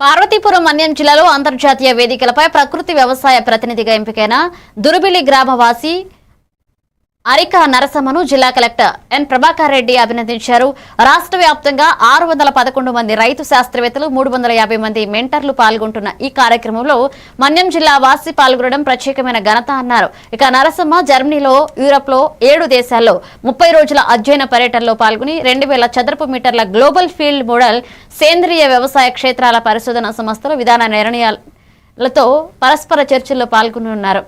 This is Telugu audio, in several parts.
పార్వతీపురం మన్యం జిల్లాలో అంతర్జాతీయ వేదికలపై ప్రకృతి వ్యవసాయ ప్రతినిధిగా ఎంపికైన దురుబిలి గ్రామవాసి అరిక నరసమ్మను జిల్లా కలెక్టర్ ఎన్ ప్రభాకర్ రెడ్డి అభినందించారు. రాష్ట్ర వ్యాప్తంగా ఆరు వందల పదకొండు మంది రైతు శాస్త్రవేత్తలు మూడు వందల యాభై మంది మెంటర్లు పాల్గొంటున్న ఈ కార్యక్రమంలో మన్యం జిల్లా వాసి పాల్గొనడం ప్రత్యేకమైన ఘనత అన్నారు. ఇక నరసమ్మ జర్మనీలో యూరప్లో ఏడు దేశాల్లో ముప్పై రోజుల అధ్యయన పర్యటనలో పాల్గొని రెండు వేల చదరపు మీటర్ల గ్లోబల్ ఫీల్డ్ మోడల్ సేంద్రియ వ్యవసాయ క్షేత్రాల పరిశోధన సంస్థలు విధాన నిర్ణయాలతో పరస్పర చర్చల్లో పాల్గొనున్నారు.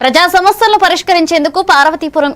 ప్రజా సమస్యలను పరిష్కరించేందుకు పార్వతీపురం